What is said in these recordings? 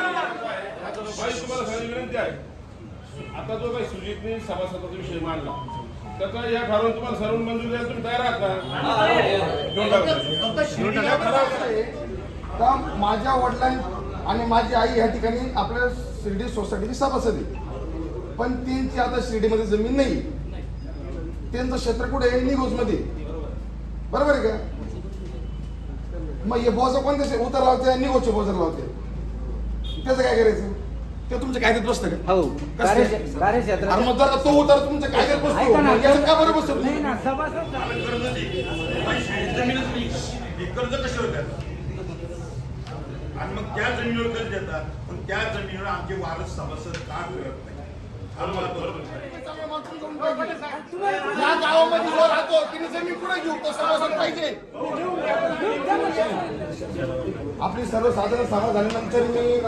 बाई तुम्हाला विनंती आहे आता जो काही सुजितने सभासदाचा विषय मांडला त्याचा या ठरवून तुम्हाला सर्व मंजूर द्यायला तुम्ही तयार आहात का? माझ्या वडिलांनी आणि माझी आई या ठिकाणी आपल्या शिर्डी सोसायटीची सभासद आहे. पण त्यांची आता शिर्डीमध्ये जमीन नाही. त्यांचं क्षेत्र कुठे आहे? निघोजमध्ये. बरोबर आहे का? मग हे बोजा कोणत्या उतार लावते निगोजचे बोजर लावते. त्याचं काय करायचं? ते तुमच्या कायद्यात बसतं का? हो. कसं? अरे मग जर तो उतार तुमच्या कायद्यात बसतो ऐका ना मग याच्यात का बरं बसतो? नाही ना सभासद कर्ज दे जमीनच नाही हे कर्ज कसे होतात आणि मग त्या जमिनीवर कर्ज देतात. पण त्या जमिनीवर आमचे वारस सभासद का करत या गावामध्ये जो राहतो तिने जमीन पुढे घेऊ? तो पाहिजे. आपली सर्वसाधारण सभा झाल्यानंतर मी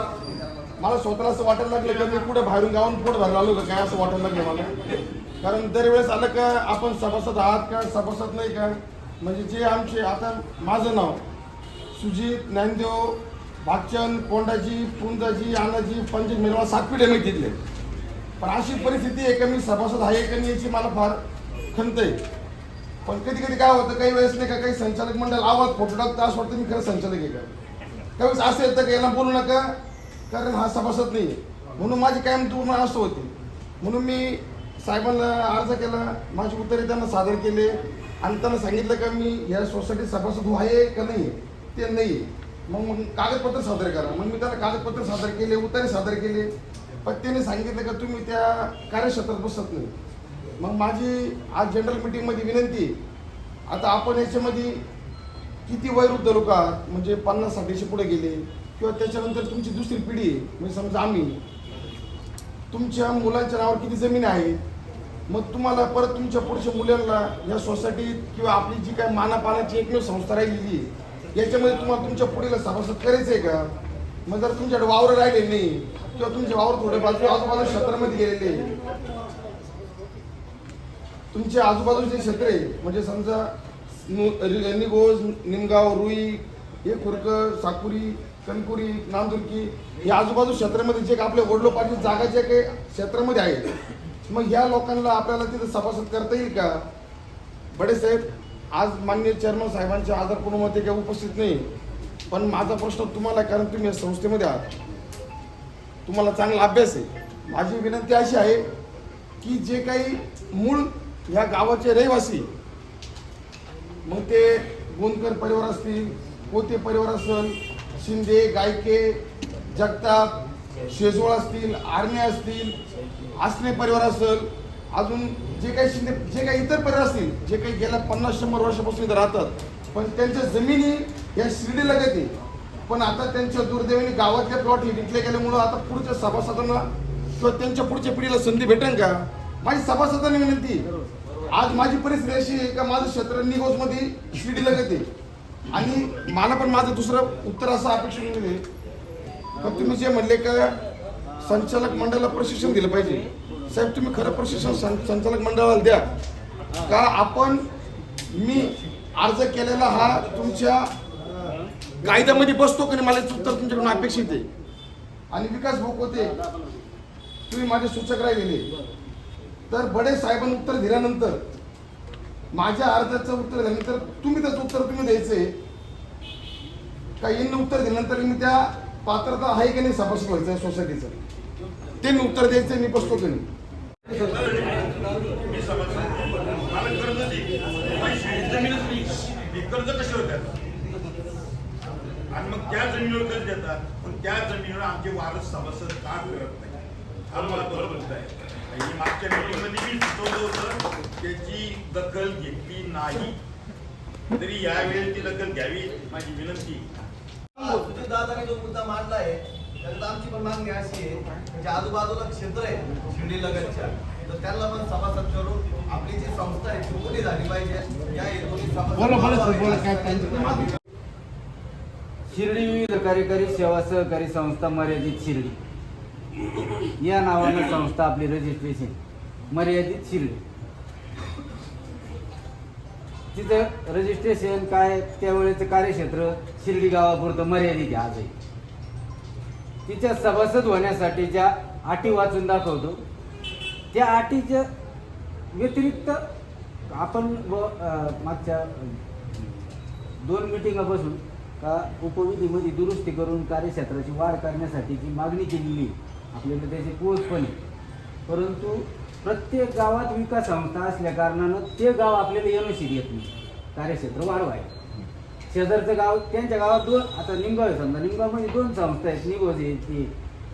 मला स्वतःला असं वाटायला लागलं की मी कुठे बाहेरून गावून पोट भरायला आलो का काय असं वाटायला लागलं मला. कारण दरवेळेस आलं का आपण सभासद आहात का सभासद नाही का? म्हणजे जे आमचे आता माझं नाव सुजित ज्ञानदेव भागचंद कोंडाजी पुंजाजी आनाजी पंच मिरवा सात पिढे मी तिथले पण अशी परिस्थिती आहे का मी सभासद आहे का नाही याची मला फार खंत आहे. पण कधी कधी काय होतं काही वेळेस नाही का काही संचालक मंडळ आवाज फोटो टाकतं असं वाटतं मी खरं संचालक आहे का? काही वेळेस असं येतं का यांना बोलू नका कारण हा सभासद नाही आहे. म्हणून माझी कायम पूर्ण असं होती. म्हणून मी साहेबांना अर्ज केला माझी उत्तरे त्यांना सादर केले आणि त्यांना सांगितलं का मी या सोसायटीत सभासद हो आहे का नाही ते नाही मग मग कागदपत्र सादर करा. मग मी त्यांना कागदपत्र सादर केले उत्तरे सादर केले. पण त्यांनी सांगितलं का तुम्ही त्या कार्यक्षेत्रात बसत नाही? मग माझी आज जनरल मिटिंगमध्ये विनंती आता आपण याच्यामध्ये किती वयवृद्ध लोक आहात? म्हणजे पन्नास साठीशे पुढे गेले किंवा त्याच्यानंतर तुमची दुसरी पिढी म्हणजे समजा आम्ही. तुमच्या मुलांच्या नावावर किती जमीन आहे? मग तुम्हाला परत तुमच्या पुढच्या मुलांना या सोसायटीत किंवा आपली जी काय मानापानाची एकमेव संस्था राहिलेली याच्यामध्ये तुम्हाला तुमच्या पुढीला सभासद करायचं आहे का? मग जर तुमच्याकडे वावर राहिले नाही किंवा तुमचे वावर थोडे बाजू आजूबाजू क्षेत्रामध्ये गेलेले आहे, तुमचे आजूबाजूचे क्षेत्र आहे. म्हणजे समजा निगोज निमगाव रुई हे खुर्क साकुरी कणकुरी नांदुरकी या आजूबाजू क्षेत्रामध्ये जे काही आपल्या वडलोपाची जागा जे काही क्षेत्रामध्ये आहे मग ह्या लोकांना आपल्याला तिथं सभासद करता येईल का? बडे साहेब आज मान्य चेअरमन साहेबांच्या आजारपणामध्ये काही उपस्थित नाही. पण माझा प्रश्न तुम्हाला कारण तुम्ही या संस्थेमध्ये आहात. तुम्हाला चांगला अभ्यास आहे. माझी विनंती अशी आहे की जे काही मूळ ह्या गावाचे रहिवासी मग ते गोंदकर परिवार असतील पोते परिवार असेल शिंदे गायके जगताप शेजवळ असतील आर्णे असतील आसने परिवार असेल अजून जे काही शिंदे जे काही इतर परिवार असतील जे काही गेल्या पन्नास शंभर वर्षापासून इथं राहतात पण त्यांच्या जमिनी या शिर्डी लगत आहे पण आता त्यांच्या दुर्दैवाने गावातले प्लॉट विकले गेल्यामुळं आता पुढच्या सभासदांना किंवा त्यांच्या पुढच्या पिढीला संधी भेटेल का? माझी सभासदांनी विनंती आज माझी परिस्थिती अशी आहे का माझं क्षेत्र निगोजमध्ये शिर्डी लगत आहे आणि मला पण माझं दुसरं उत्तर असं अपेक्षा आहे. पण तुम्ही जे म्हणले का संचालक मंडळाला प्रशिक्षण दिलं पाहिजे. साहेब तुम्ही खरं प्रशिक्षण सं- संचालक मंडळाला द्या. का आपण मी अर्ज केलेला हा तुमच्या कायद्यामध्ये बसतो की नाही मला उत्तर तुमच्याकडून अपेक्षित आहे. आणि विकास भोग होते तुम्ही माझे सूचक राहिले तर बडे साहेबांनी उत्तर दिल्यानंतर माझ्या अर्जाचं उत्तर दिल्यानंतर तुम्ही त्याचं उत्तर तुम्ही द्यायचंय का यांनी उत्तर दिल्यानंतर मी त्या पात्रता आहे की नाही सभासद व्हायचं सोसायटीचं? ते मी उत्तर द्यायचं मी बसतो की नाही. कर्ज कसे आणि मग त्या जमिनीवर कर्ज देतात? पण त्या जमिनीवर आमचे वारस सभासद का करत नाही? हा मला बरोबर आहे. ही मागच्या मीटिंगमध्ये मी सुचवलं होतं त्याची दखल घेतली नाही. तरी यावेळी ती दखल घ्यावी माझी विनंती दादाने जो मुद्दा मांडला आहे त्यात आमची पण मागणी अशी आहे म्हणजे आजूबाजूला क्षेत्र आहे शिर्डी लगतच्या तर त्यांना पण सभासद करून आपली जी संस्था आहे ती मोठी झाली पाहिजे. या हेतूने सभासद शिर्डी विविध कार्यकारी सेवा सहकारी संस्था मर्यादित शिर्डी. या नावानं संस्था आपली रजिस्ट्रेशन मर्यादित शिर्डी. तिचं रजिस्ट्रेशन काय त्यावेळेचं कार्यक्षेत्र शिर्डी गावापुरतं मर्यादित आहे आजही. तिच्या सभासद होण्यासाठी ज्या अटी वाचून दाखवतो त्या अटीच्या व्यतिरिक्त आपण व मागच्या दोन मिटिंगा बसून का उपविधीमध्ये दुरुस्ती करून कार्यक्षेत्राची वाढ करण्यासाठी जी मागणी केलेली आहे, आपल्याला त्याची पोच पण आहे परंतु प्रत्येक गावात विकास संस्था असल्या कारणानं ते गाव आपल्याला येणं येत नाही. कार्यक्षेत्र वाढवायला शेजारचं गाव त्यांच्या गावात दोन आता निमगाव आहे समजा निमगावमध्ये दोन संस्था आहेत निगोज आहे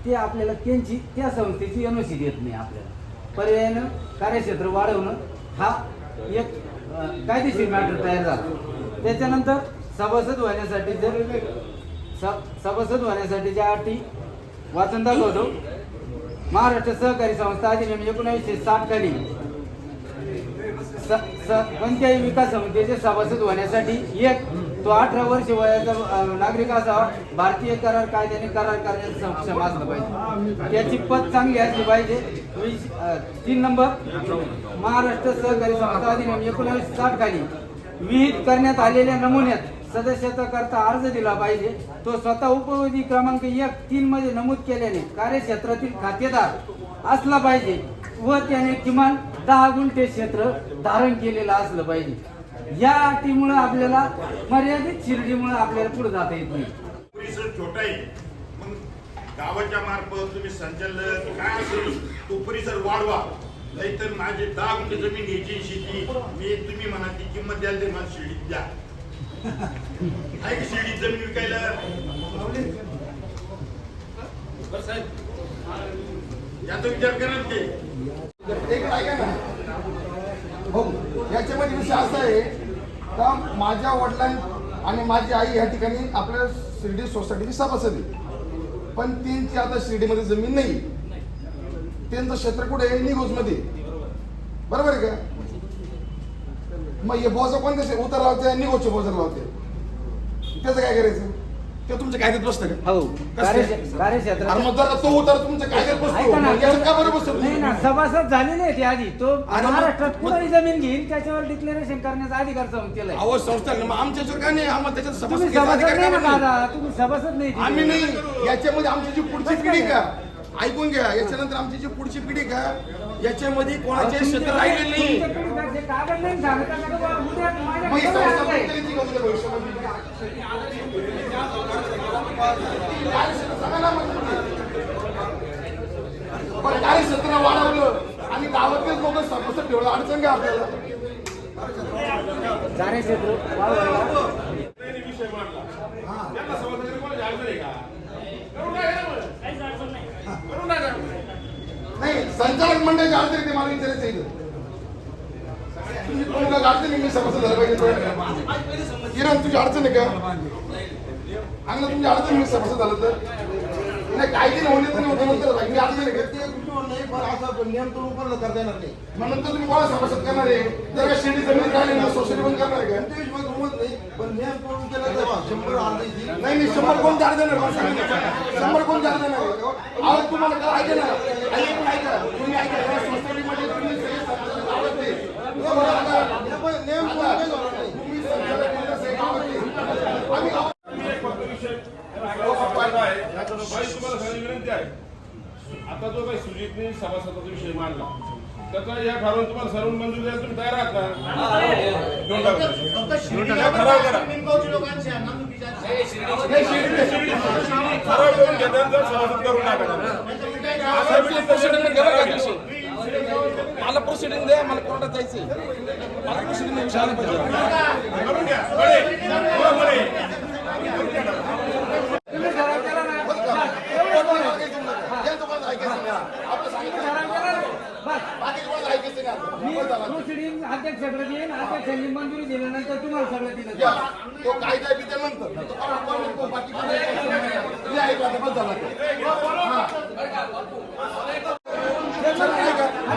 ते आपल्याला त्यांची त्या संस्थेची एनओसी देत नाही आपल्याला. पर्यायानं कार्यक्षेत्र वाढवणं हा एक कायदेशीर मॅटर तयार झाला. त्याच्यानंतर सभासद होण्यासाठी जर स- सभासद होण्यासाठी ज्या अटी वाचन दाखवतो. महाराष्ट्र सहकारी संस्था अधिनियम एकोणीसशे साठ खाली स- स- कोणत्याही विकास समितीचे सभासद होण्यासाठी एक तो अठरा वर्ष वयाचा अ, नागरिक असावा. भारतीय करार कायद्याने करार करण्यास सक्षम असलं पाहिजे. त्याची पद चांगली असली पाहिजे. वीस- तीन नंबर. महाराष्ट्र सहकारी संस्था अधिनियम एकोणीसशे साठ खाली विहित करण्यात आलेल्या नमुन्यात सदस्यता करता अर्ज दिला पाहिजे. तो स्वतः उपविधी क्रमांक एक तीन मध्ये नमूद केल्याने कार्यक्षेत्रातील खातेदार असला पाहिजे व त्याने किमान दहा गुंठे क्षेत्र धारण केलेलं असलं पाहिजे. या अटीमुळे आपल्याला मर्यादित शिर्डीमुळे आपल्याला पुढे जाता येत नाही. परिसर छोटा आहे. गावाच्या मार्फत तुम्ही संचालक काय असेल तो परिसर वाढवा नाहीतर माझे दहा गुंठे जमीन घ्यायची शेती. मी तुम्ही म्हणा ती किंमत द्याल ते मला शिर्डीत द्या. आहे की शिर्डीत जमीन विकायला? बरं साहेब. याचा विचार करा ते. एक ऐका ना. हो याच्यामध्ये विषय असा आहे का माझ्या वडिलां आणि माझी आई या ठिकाणी आपल्या शिर्डी सोसायटीची सभासद आहे. पण त्यांची आता शिर्डीमध्ये जमीन नाही. त्यांचं क्षेत्र कुठे आहे? निगोजमध्ये बरोबर आहे का? मग हे बोजा कोणत्या उतर लावते निगोजचे बोजर लावते. त्याचं काय करायचं? ते तुमच्या कायद्यात बसतं का? हो. अरे मग जर तो उतर तुमच्या कायद्यात बसतो. ऐका ना मग याच्यात का बरं बसतो नाही? ना सभासद आहेत आधी. तो अरे मग- महाराष्ट्रात जमीन घेईल? त्याच्यावर डिक्लेरेशन करण्याचा अधिकार संस्थेला आहे. अहो संस्था मग आमच्याच्यावर काय नाही? आम्हाला त्याच्यात तुम्ही सभासद सभासद अधिकार नाही ना का नाही? दादा? तुम्ही सभासद नाही तिथे. आम्ही नाही. याच्यामध्ये आमची जी पुढची पिढी? का? ऐकून घ्या. याच्यानंतर आमची जी पुढची पिढी का? याच्यामध्ये अहो, कोणाचे तुमच्या- क्षेत्र कागद नाही. कार्यक्षेत्र वाढवलं आणि गावातलेच लोक ठेवलं अडचण काय आपल्याला कार्यक्षेत्र वाढवायला त्यांनी विषय मांडला त्यांना सभासदांनी कोणाची अडचण आहे का नाही संचालक मंडळाची अडचण ते मला विचारायचं आहे इथं. तुम्ही कोणाला अडचण आहे मी सभासद झाला पाहिजे किरण तुझी अडचण आहे का? अंगला तुमची अडचण मी समस्या झालं तर? नाही काय की होणे तर होतं नंतर मी अडचण आहे का? मग नंतर तुम्ही कोणा सभासद करणार आहे? जर का जमीन राहिली ना सोसायटी पण करणार आहे का? नाही नाही शंभर कोण चार देणार शंभर कोण चार देणार तुम्हाला काय ऐका ना ऐका. तुम्ही ऐका. आता जो काही सुजितने सभासदाचा विषय मांडला त्याचा या ठरावून तुम्हाला सर्व मंजूर द्यायला तुम्ही तयार आहात ना ठराव सभासद करून टाका असं meeting president घ्या बरं का दिवशी. मला प्रोसिडिंग द्या मला कोर्टात जायचंय मला प्रोसिडिंग. हो, झालं. प्रोसिडिंग अध्यक्षाकडे येईन अध्यक्षांनी मंजुरी दिल्यानंतर तुम्हाला सगळं दिलं. तो कायदा बी त्यानंतर तो काढून कोण नको, बाकी ऐकलं बस झालं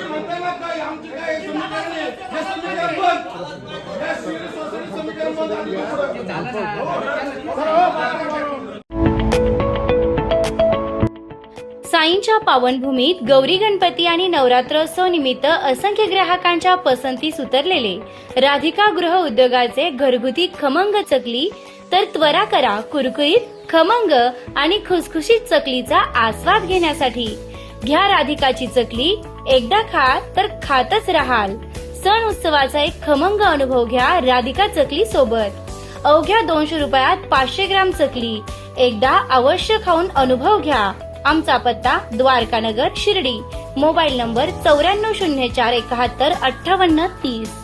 काय, आमची काय समीकरण आहे, हे समीकरण बंद. सोसायटी समीकरण बंद. साईंच्या पावनभूमीत गौरी गणपती आणि नवरात्रोत्सव निमित्त असंख्य ग्राहकांच्या पसंतीस उतरलेले राधिका गृह उद्योगाचे घरगुती खमंग चकली तर त्वरा करा कुरकुरीत खमंग आणि खुसखुशीत चकलीचा आस्वाद घेण्यासाठी. घ्या राधिकाची चकली एकदा खा तर खातच राहाल. सण उत्सवाचा एक खमंग अनुभव घ्या राधिका चकली सोबत. अवघ्या दोनशे रुपयात पाचशे ग्राम चकली. एकदा अवश्य खाऊन अनुभव घ्या. आमचा पत्ता द्वारकानगर शिर्डी. मोबाईल नंबर चौऱ्याण्णव शून्य चार एकाहत्तर अठ्ठावन्न तीस.